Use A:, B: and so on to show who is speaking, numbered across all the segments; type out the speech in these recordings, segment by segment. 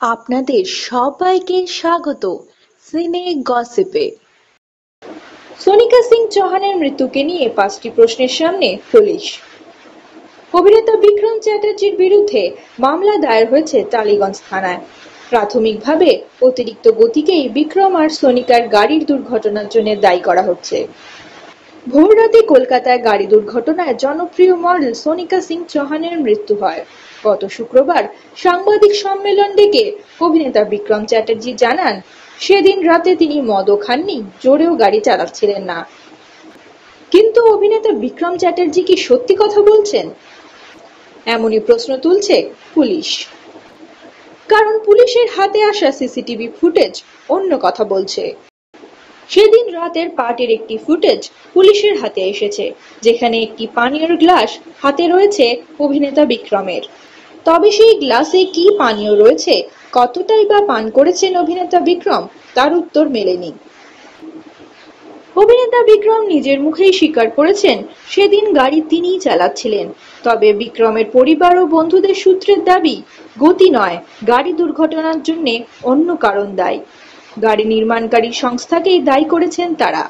A: আপনাদের সবাইকে স্বাগত সিনে গসিপে। সোনিকা সিং চৌহানের মৃত্যুকে নিয়ে পাঁচটি প্রশ্নের সামনে পুলিশ। অভিনেতা বিক্রম চ্যাটার্জির বিরুদ্ধে মামলা দায়ের হয়েছে টালিগঞ্জ থানায়। প্রাথমিকভাবে অতিরিক্ত গতিকেই বিক্রম আর সোনিকার গাড়ির দুর্ঘটনার জন্য দায়ী করা হচ্ছে। ভোররাতে কলকাতায় গাড়ি দুর্ঘটনায় জনপ্রিয় মডেল সোনিকা সিং চৌহানের মৃত্যু হয়। গত শুক্রবার সাংবাদিক সম্মেলন ডেকে অভিনেতা বিক্রম চ্যাটার্জি জানান, সেদিন রাতে তিনি মদও খাননি, জোরেও গাড়ি চালাচ্ছিলেন না। কিন্তু অভিনেতা বিক্রম চ্যাটার্জি কি সত্যি কথা বলছেন? এমনই প্রশ্ন তুলছে পুলিশ। কারণ পুলিশের হাতে আসা সিসিটিভি ফুটেজ অন্য কথা বলছে। সেদিন রাতের পার্টির একটি ফুটেজ পুলিশের হাতে এসেছে, যেখানে একটি পানীয়র গ্লাস হাতে রয়েছে অভিনেতা বিক্রমের। তবে সেই গ্লাসে কি পানীয় রয়েছে, কতটাই বা পান করেছেন অভিনেতা বিক্রম, তার উত্তর মেলেনি। অভিনেতা বিক্রম নিজের মুখেই স্বীকার করেছেন, সেদিন গাড়ি তিনিই চালাচ্ছিলেন। তবে বিক্রমের পরিবার ও বন্ধুদের সূত্রের দাবি, গতি নয়, গাড়ি দুর্ঘটনার জন্য অন্য কারণ দায়ী। গাড়ি নির্মাণকারী সংস্থাকেই দায়ী করেছেন তারা।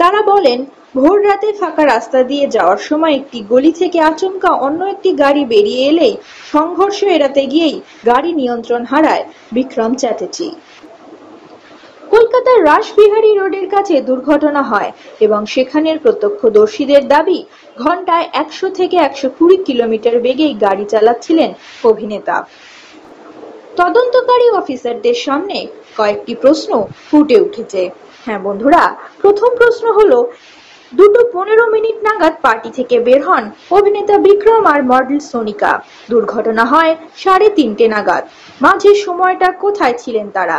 A: তারা বলেন, ভোর রাতে ফাঁকা রাস্তা দিয়ে যাওয়ার সময় একটি গলি থেকে আচমকা অন্য একটি গাড়ি বেরিয়ে এলেই সংঘর্ষ এড়াতে গিয়েই গাড়ি নিয়ন্ত্রণ হারায় বিক্রম চ্যাটার্জি। কলকাতার রাসবিহারী রোডের কাছে দুর্ঘটনা হয় এবং সেখানের প্রত্যক্ষদর্শীদের দাবি ঘন্টায় একশো থেকে একশো কুড়ি কিলোমিটার বেগেই গাড়ি চালাচ্ছিলেন অভিনেতা। তদন্তকারী অফিসারদের সামনে কয়েকটি প্রশ্ন ফুটে উঠেছে। হ্যাঁ বন্ধুরা, প্রথম প্রশ্ন হলো, দুটো পনেরো মিনিট নাগাদ পার্টি থেকে বের হন অভিনেতা বিক্রম আর মডেল সোনিকা। দুর্ঘটনা হয় সাড়ে তিনটে নাগাদ। মাঝের সময়টা কোথায় ছিলেন তারা?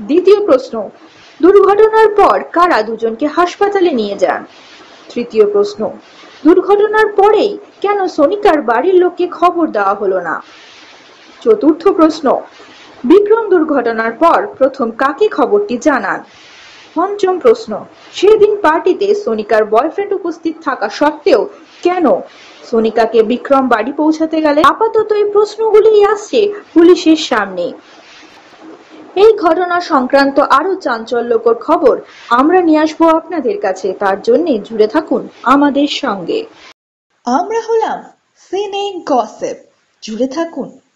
A: দ্বিতীয় প্রশ্ন, দুর্ঘটনার পর কারা দুজনকে হাসপাতালে নিয়ে যান? তৃতীয় প্রশ্ন, দুর্ঘটনার পরেই কেন সোনিকার বাড়ির লোককে খবর দেওয়া হলো না? চতুর্থ প্রশ্ন। বিক্রম দুর্ঘটনার পর প্রথম কাকে খবরটি জানান? পঞ্চম প্রশ্ন, সেদিন পার্টিতে সোনিকার বয়ফ্রেন্ড উপস্থিত থাকা সত্ত্বেও কেন? সোনিকাকে বিক্রম বাড়ি পৌঁছাতে গেলে আপাতত এই প্রশ্নগুলোই আসছে পুলিশের সামনে। এই ঘটনা সংক্রান্ত আরও চাঞ্চল্যকর খবর আমরা নিয়ে আসব আপনাদের কাছে। তার জন্য জুড়ে থাকুন আমাদের সঙ্গে। আমরা হলাম সিনে গসেপ। জুড়ে থাকুন।